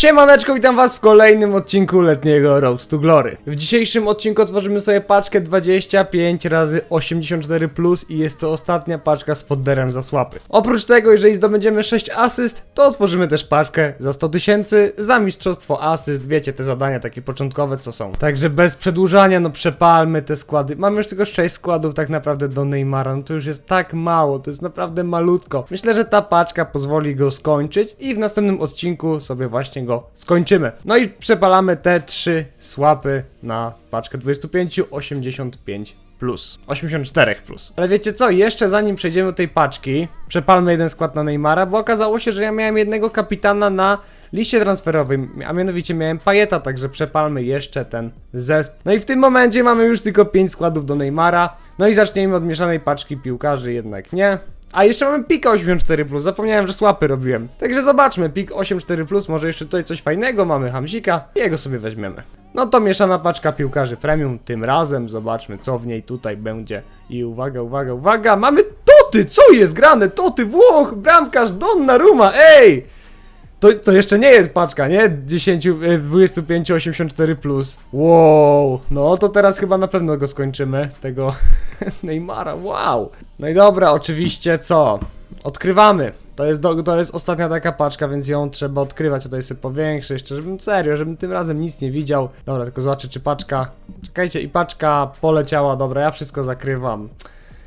Siemaneczko, witam was w kolejnym odcinku letniego Road to Glory. W dzisiejszym odcinku otworzymy sobie paczkę 25 razy 84 plus i jest to ostatnia paczka z podderem za słapy. Oprócz tego, jeżeli zdobędziemy 6 asyst, to otworzymy też paczkę za 100 tysięcy za mistrzostwo asyst, wiecie, te zadania takie początkowe co są. Także bez przedłużania, no przepalmy te składy. Mamy już tylko 6 składów tak naprawdę do Neymara, no to już jest tak mało, to jest naprawdę malutko. Myślę, że ta paczka pozwoli go skończyć i w następnym odcinku sobie właśnie go skończymy. No i przepalamy te trzy słapy na paczkę 25, 85 plus. 84 plus. Ale wiecie co, jeszcze zanim przejdziemy do tej paczki, przepalmy jeden skład na Neymara, bo okazało się, że ja miałem jednego kapitana na liście transferowej, a mianowicie miałem Pajeta, także przepalmy jeszcze ten zespół. No i w tym momencie mamy już tylko 5 składów do Neymara. No i zacznijmy od mieszanej paczki piłkarzy, jednak nie. A jeszcze mamy pika 84, zapomniałem, że słapy robiłem. Także zobaczmy, pik 84, może jeszcze tutaj coś fajnego, mamy Hamzika, i jego sobie weźmiemy. No to mieszana paczka piłkarzy premium, tym razem zobaczmy co w niej tutaj będzie. I uwaga, uwaga, uwaga, mamy Toty, co jest grane? Toty, Włoch, bramkarz, Donnarumma, ej! To, to jeszcze nie jest paczka, nie? 10, e, 25, 84 plus. Wow, no to teraz chyba na pewno go skończymy. Tego Neymara, wow. No i dobra, oczywiście co? Odkrywamy. To jest, do, to jest ostatnia taka paczka, więc ją trzeba odkrywać. Tutaj sobie powiększę jeszcze, żebym serio, żebym tym razem nic nie widział. Dobra, tylko zobaczę, czy paczka. Czekajcie, i paczka poleciała. Dobra, ja wszystko zakrywam.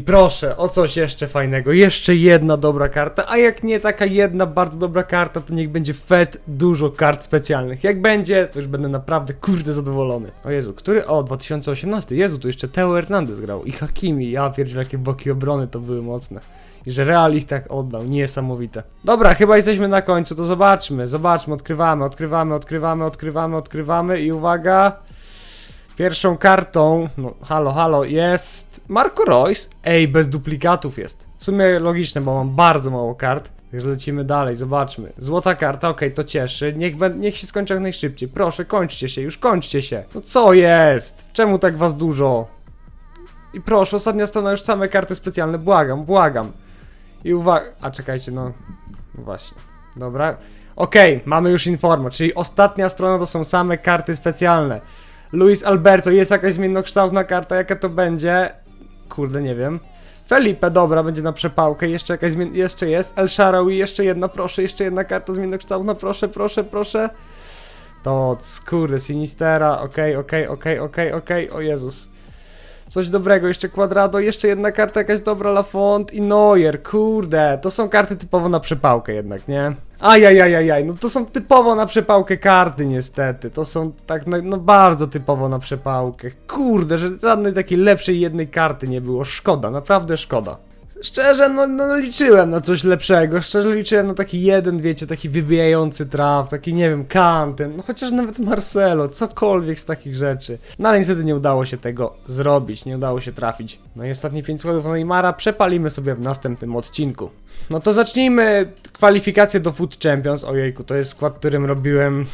Proszę, o coś jeszcze fajnego. Jeszcze jedna dobra karta, a jak nie taka jedna bardzo dobra karta, to niech będzie fest dużo kart specjalnych. Jak będzie, to już będę naprawdę kurde zadowolony. O Jezu, który? O, 2018. Jezu, tu jeszcze Teo Hernandez grał i Hakimi. Ja pierdzielę, jakie boki obrony to były mocne. I że Real ich tak oddał, niesamowite. Dobra, chyba jesteśmy na końcu, to zobaczmy, zobaczmy, odkrywamy, odkrywamy, odkrywamy, odkrywamy, odkrywamy i uwaga... Pierwszą kartą, no halo, halo, jest Marco Royce. Ej, bez duplikatów jest. W sumie logiczne, bo mam bardzo mało kart. Także lecimy dalej, zobaczmy. Złota karta, okej, to cieszy. Niech, niech się skończy jak najszybciej. Proszę, kończcie się, już kończcie się. No co jest? Czemu tak was dużo? I proszę, ostatnia strona już same karty specjalne, błagam, błagam. I uwaga, a czekajcie, no, no właśnie, dobra. Okej, mamy już informo, czyli ostatnia strona to są same karty specjalne. Luis Alberto, jest jakaś zmiennokształtna karta, jaka to będzie? Kurde, nie wiem. Felipe, dobra, będzie na przepałkę, jeszcze jakaś zmien... jeszcze jest. El Sharawi, jeszcze jedna, proszę, jeszcze jedna karta zmiennokształtna, proszę, proszę, proszę. To, kurde, Sinistera, okej, okej, okej, okej, okej, o Jezus. Coś dobrego, jeszcze Quadrado, jeszcze jedna karta jakaś dobra, Lafont i Neuer, kurde, to są karty typowo na przepałkę jednak, nie? Ajajajajaj, no to są typowo na przepałkę karty niestety, to są tak no, no bardzo typowo na przepałkę, kurde, że żadnej takiej lepszej jednej karty nie było, szkoda, naprawdę szkoda. Szczerze, no, no liczyłem na coś lepszego, szczerze liczyłem na taki jeden, wiecie, taki wybijający traf, taki, nie wiem, Kanten, no chociaż nawet Marcelo, cokolwiek z takich rzeczy. No ale niestety nie udało się tego zrobić, nie udało się trafić. No i ostatnie 5 składów Neymara przepalimy sobie w następnym odcinku. No to zacznijmy kwalifikację do Food Champions, ojejku, to jest skład, którym robiłem,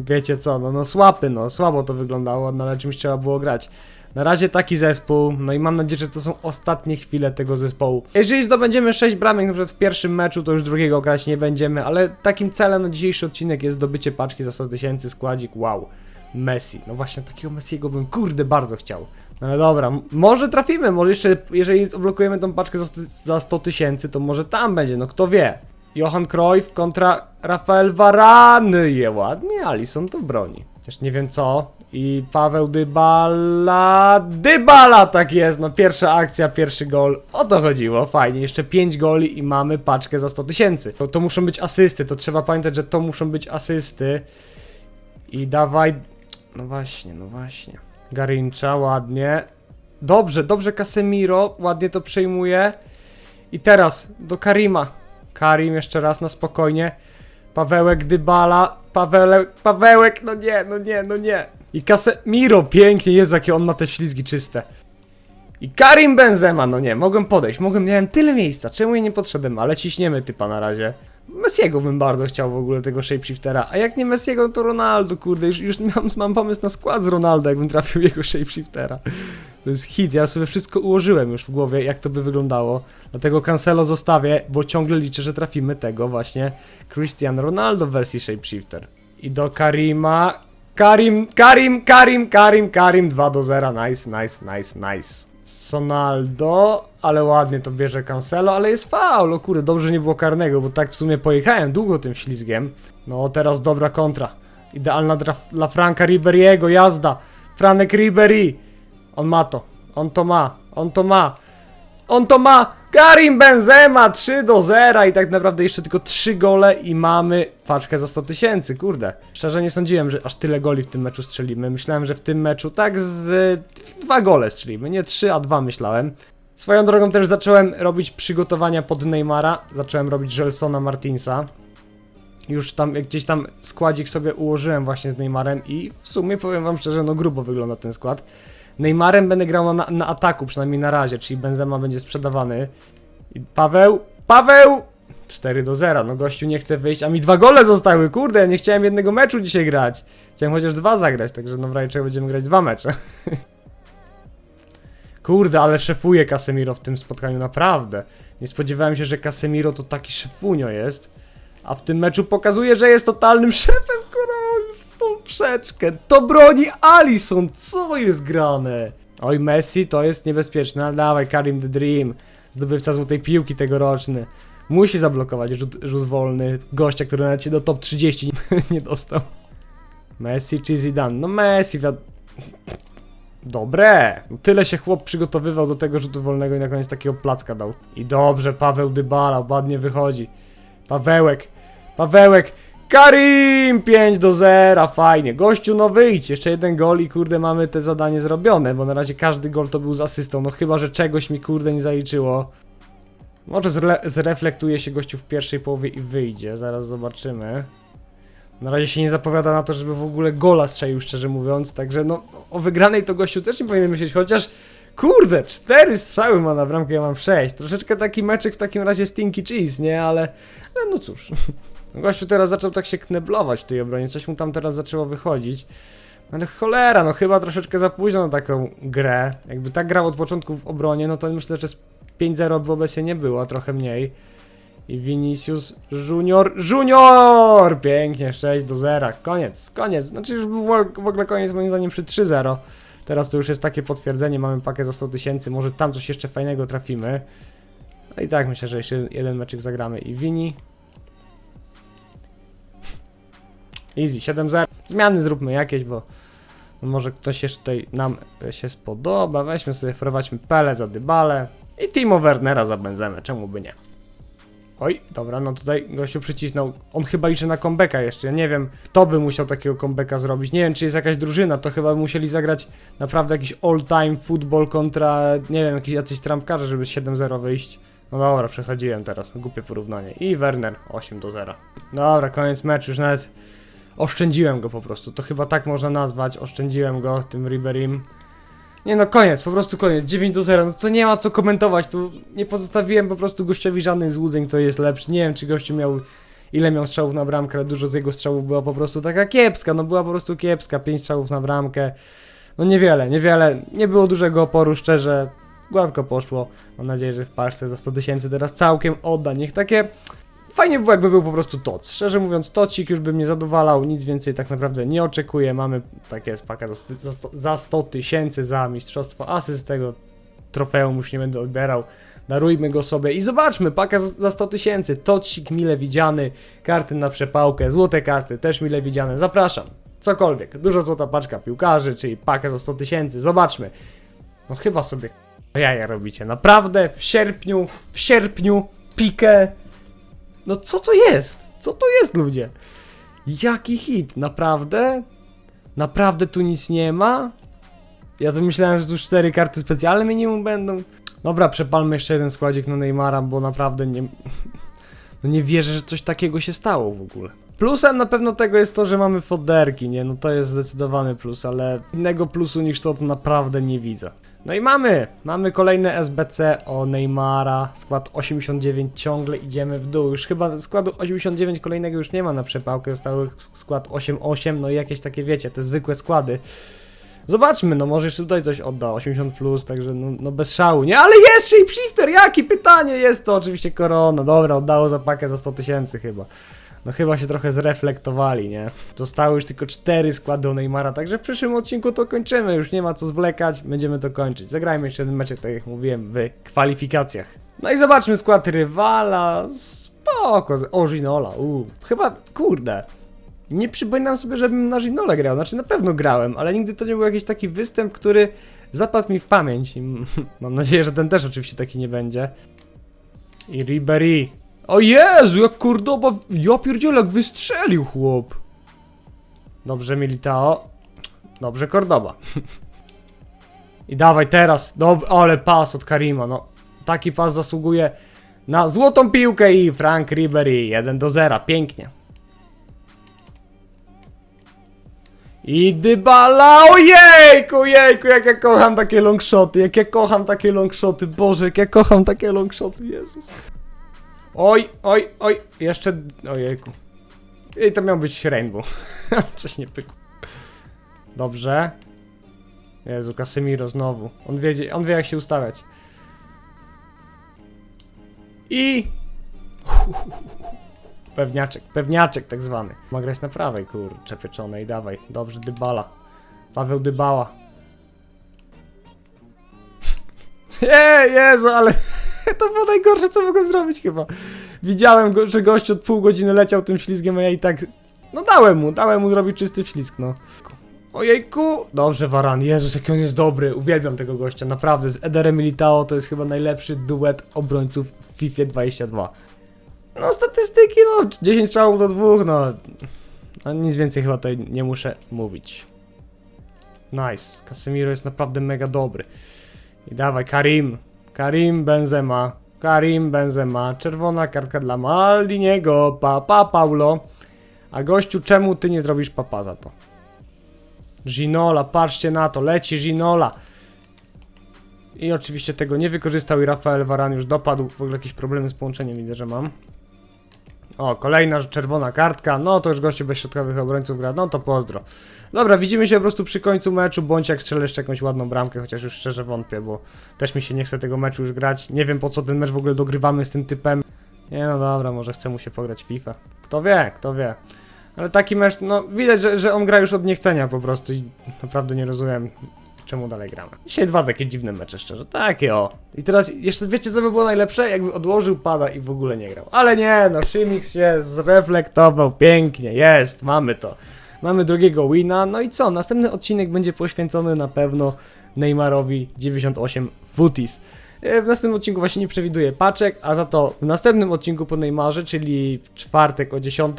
wiecie co, no, no słaby, no, słabo to wyglądało, no ale czymś trzeba było grać. Na razie taki zespół, no i mam nadzieję, że to są ostatnie chwile tego zespołu. Jeżeli zdobędziemy 6 bramek przykład w pierwszym meczu, to już drugiego grać nie będziemy, ale takim celem na dzisiejszy odcinek jest zdobycie paczki za 100 tysięcy, składzik, wow. Messi, no właśnie takiego Messiego bym kurde bardzo chciał. No ale dobra, może trafimy, może jeszcze, jeżeli odblokujemy tą paczkę za 100 za 100 tysięcy, to może tam będzie, no kto wie. Johan Cruyff kontra Rafael Varane, je ładnie, Alisson to broni. Chociaż nie wiem co. I Paweł Dybala. Dybala tak jest, no pierwsza akcja, pierwszy gol. O to chodziło, fajnie. Jeszcze 5 goli i mamy paczkę za 100 tysięcy. To, to muszą być asysty, to trzeba pamiętać, że to muszą być asysty. I dawaj. No właśnie, no właśnie. Garincha, ładnie. Dobrze, dobrze Casemiro, ładnie to przejmuje. I teraz do Karima. Karim jeszcze raz na spokojnie. Pawełek Dybala. Pawełek, Pawełek, no nie, no nie, no nie. I Casemiro, pięknie, jest jakie on ma te ślizgi czyste. I Karim Benzema, no nie, mogłem podejść, mogłem, miałem tyle miejsca, czemu jej nie podszedłem, ale ciśniemy typa na razie. Messiego bym bardzo chciał w ogóle tego shapeshiftera, a jak nie Messiego, to Ronaldo, kurde, już, już mam, mam pomysł na skład z Ronaldo, jakbym trafił jego shapeshiftera. To jest hit, ja sobie wszystko ułożyłem już w głowie, jak to by wyglądało. Dlatego Cancelo zostawię, bo ciągle liczę, że trafimy tego właśnie Cristiano Ronaldo w wersji shapeshifter. I do Karima. Karim, Karim, Karim, Karim, Karim 2 do 0. Nice, nice, nice, nice. Sonaldo, ale ładnie to bierze Cancelo, ale jest faul. O kurde, dobrze nie było karnego, bo tak w sumie pojechałem długo tym ślizgiem. No teraz dobra kontra. Idealna dla, dla Franka Riberiego, jazda. Franek Ribery. On ma to, on to ma, on to ma. On to ma! Karim Benzema 3 do 0 i tak naprawdę jeszcze tylko 3 gole i mamy paczkę za 100 tysięcy, kurde. Szczerze nie sądziłem, że aż tyle goli w tym meczu strzelimy. Myślałem, że w tym meczu tak z dwa gole strzelimy, nie 3, a 2 myślałem. Swoją drogą też zacząłem robić przygotowania pod Neymara, zacząłem robić Gelsona Martinsa. Już tam gdzieś tam składzik sobie ułożyłem właśnie z Neymarem i w sumie powiem wam szczerze, no grubo wygląda ten skład. Neymarem będę grał na, na ataku, przynajmniej na razie, czyli Benzema będzie sprzedawany. I Paweł, Paweł! 4 do 0, no gościu nie chce wyjść, a mi dwa gole zostały, kurde, ja nie chciałem jednego meczu dzisiaj grać. Chciałem chociaż dwa zagrać, także no czego będziemy grać dwa mecze. Kurde, ale szefuje Casemiro w tym spotkaniu, naprawdę. Nie spodziewałem się, że Casemiro to taki szefunio jest. A w tym meczu pokazuje, że jest totalnym szefem, kurwa, poprzeczkę. To broni Alison, co jest grane? Oj, Messi to jest niebezpieczne, ale dawaj, Karim the Dream, zdobywca złotej piłki tegoroczny. Musi zablokować rzut, rzut wolny gościa, który nawet się do top 30 nie dostał. Messi czy Zidane? No Messi, wiad... Dobre! Tyle się chłop przygotowywał do tego rzutu wolnego i na koniec takiego placka dał. I dobrze, Paweł Dybala, ładnie wychodzi. Pawełek, Pawełek, Karim 5 do 0, fajnie. Gościu, no wyjdź, jeszcze jeden gol i kurde mamy te zadanie zrobione, bo na razie każdy gol to był z asystą, no chyba, że czegoś mi kurde nie zaliczyło. Może zre zreflektuje się gościu w pierwszej połowie i wyjdzie, zaraz zobaczymy. Na razie się nie zapowiada na to, żeby w ogóle gola strzelił, szczerze mówiąc, także no o wygranej to gościu też nie powinien myśleć, chociaż kurde, cztery strzały ma na bramkę, ja mam sześć. Troszeczkę taki meczek w takim razie stinky cheese, nie? Ale no, no cóż. Gościu teraz zaczął tak się kneblować w tej obronie, coś mu tam teraz zaczęło wychodzić. Ale cholera, no chyba troszeczkę za późno na taką grę. Jakby tak grał od początku w obronie, no to myślę, że z 5-0 by obecnie nie było, trochę mniej. I Vinicius Junior, Junior! Pięknie, 6 do 0. Koniec, koniec. Znaczy już był w ogóle koniec moim zdaniem przy 3-0. Teraz to już jest takie potwierdzenie, mamy pakę za 100 tysięcy, może tam coś jeszcze fajnego trafimy. No i tak myślę, że jeszcze jeden meczyk zagramy. I Vini. Easy, 7-0. Zmiany zróbmy jakieś, bo może ktoś jeszcze tutaj nam się spodoba. Weźmy sobie, wprowadźmy Pele za Dybale i Timo Wernera za Benzemę, czemu by nie? Oj, dobra, no tutaj gościu przycisnął. On chyba liczy na comebacka jeszcze. Ja nie wiem, kto by musiał takiego comebacka zrobić. Nie wiem, czy jest jakaś drużyna, to chyba by musieli zagrać naprawdę jakiś all-time football kontra, nie wiem, jakiś jacyś trampkarze, żeby z 7-0 wyjść. No dobra, przesadziłem teraz, głupie porównanie. I Werner 8 do 0. Dobra, koniec meczu, już nawet oszczędziłem go po prostu. To chyba tak można nazwać, oszczędziłem go tym Riberim. Nie no, koniec, po prostu koniec, 9 do 0, no to nie ma co komentować, tu nie pozostawiłem po prostu gościowi żadnych złudzeń, kto jest lepszy, nie wiem czy gościu miał, ile miał strzałów na bramkę, ale dużo z jego strzałów była po prostu taka kiepska, no była po prostu kiepska, 5 strzałów na bramkę, no niewiele, niewiele, nie było dużego oporu, szczerze, gładko poszło, mam nadzieję, że w paczce za 100 tysięcy teraz całkiem odda, niech takie... Fajnie było, jakby był po prostu TOC. Szczerze mówiąc, tocik już by mnie zadowalał, nic więcej tak naprawdę nie oczekuję. Mamy, tak jest, paka za, za, za 100 tysięcy za mistrzostwo asyst tego trofeum już nie będę odbierał. Darujmy go sobie i zobaczmy, paka za- za 100 tysięcy, tocik mile widziany, karty na przepałkę, złote karty też mile widziane, zapraszam. Cokolwiek, dużo złota paczka piłkarzy, czyli pakę za 100 tysięcy, zobaczmy. No chyba sobie jaja robicie, naprawdę, w sierpniu, w sierpniu, pikę, no co to jest? Co to jest, ludzie? Jaki hit? Naprawdę? Naprawdę tu nic nie ma? Ja to myślałem, że tu cztery karty specjalne minimum będą. Dobra, przepalmy jeszcze jeden składzik na Neymara, bo naprawdę nie... No nie wierzę, że coś takiego się stało w ogóle. Plusem na pewno tego jest to, że mamy foderki, nie? No to jest zdecydowany plus, ale innego plusu niż to, to naprawdę nie widzę. No i mamy, mamy kolejne SBC o Neymara, skład 89 ciągle idziemy w dół, już chyba składu 89 kolejnego już nie ma na przepałkę, zostały skład 88, no i jakieś takie wiecie, te zwykłe składy. Zobaczmy, no może jeszcze tutaj coś odda, 80 plus, także no, no bez szału, nie? Ale jest shapeshifter, jaki pytanie jest to? Oczywiście korona, dobra, oddało za pakę za 100 tysięcy chyba. No chyba się trochę zreflektowali, nie? Zostały już tylko cztery składy u Neymara, także w przyszłym odcinku to kończymy, już nie ma co zwlekać, będziemy to kończyć. Zagrajmy jeszcze jeden meczek, tak jak mówiłem, w kwalifikacjach. No i zobaczmy skład rywala, spoko, o Ginola, uuu, chyba, kurde, nie przypominam sobie, żebym na Ginole grał. Znaczy na pewno grałem, ale nigdy to nie był jakiś taki występ, który zapadł mi w pamięć. I mam nadzieję, że ten też oczywiście taki nie będzie. I Ribery. O Jezu, jak Cordoba... Ja pierdzielę, jak wystrzelił chłop. Dobrze, Militao. Dobrze, Cordoba. I dawaj teraz. Dob ale pas od Karima, no. Taki pas zasługuje na złotą piłkę i Frank Ribery 1 do 0. Pięknie. I Dybala, ojejku, jejku, jak ja kocham takie longshoty, jak ja kocham takie longshoty, Boże, jak ja kocham takie longshoty, Jezus. Oj, oj, oj, jeszcze, ojejku. I to miał być Rainbow, coś nie pykło. Dobrze. Jezu, Casemiro znowu, on wie, on wie jak się ustawiać. I... Pewniaczek, pewniaczek tak zwany. Ma grać na prawej, kurczę, pieczonej, dawaj. Dobrze, Dybala. Paweł Dybała. Nie, Jezu, ale to było najgorsze, co mogłem zrobić chyba. Widziałem, go, że gość od pół godziny leciał tym ślizgiem, a ja i tak... No dałem mu, dałem mu zrobić czysty ślizg, no. Ojejku! Dobrze, Varan. Jezus, jaki on jest dobry. Uwielbiam tego gościa, naprawdę. Z Ederem Militao to jest chyba najlepszy duet obrońców w FIFA 22. No statystyki, no 10 strzałów do dwóch, no. no. Nic więcej chyba tutaj nie muszę mówić. Nice. Casemiro jest naprawdę mega dobry. I dawaj, Karim. Karim Benzema. Karim Benzema. Czerwona kartka dla Maldiniego. Papa Paulo. A gościu, czemu ty nie zrobisz papa za to? Ginola, patrzcie na to, leci Ginola. I oczywiście tego nie wykorzystał i Rafael Varan już dopadł. W ogóle jakieś problemy z połączeniem widzę, że mam. O, kolejna czerwona kartka. No to już gościu bez środkowych obrońców gra. No to pozdro. Dobra, widzimy się po prostu przy końcu meczu, bądź jak strzelę jeszcze jakąś ładną bramkę, chociaż już szczerze wątpię, bo też mi się nie chce tego meczu już grać. Nie wiem po co ten mecz w ogóle dogrywamy z tym typem. Nie no dobra, może chce mu się pograć FIFA. Kto wie, kto wie. Ale taki mecz, no widać, że, że on gra już od niechcenia po prostu i naprawdę nie rozumiem czemu dalej gramy. Dzisiaj dwa takie dziwne mecze, szczerze. Takie o. I teraz jeszcze wiecie co by było najlepsze? Jakby odłożył pada i w ogóle nie grał. Ale nie, no Shimix się zreflektował pięknie. Jest, mamy to. Mamy drugiego wina. No i co? Następny odcinek będzie poświęcony na pewno Neymarowi 98 Footies. E, W następnym odcinku właśnie nie przewiduję paczek, a za to w następnym odcinku po Neymarze, czyli w czwartek o 10,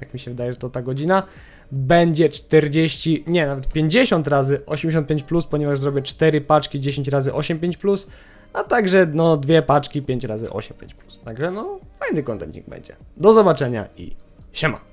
tak mi się wydaje, że to ta godzina, będzie 40, nie, nawet 50 razy 85+, plus, ponieważ zrobię 4 paczki 10 razy 85+, plus, a także no dwie paczki 5 razy 85+. Plus. Także no fajny kontencik będzie. Do zobaczenia i siema.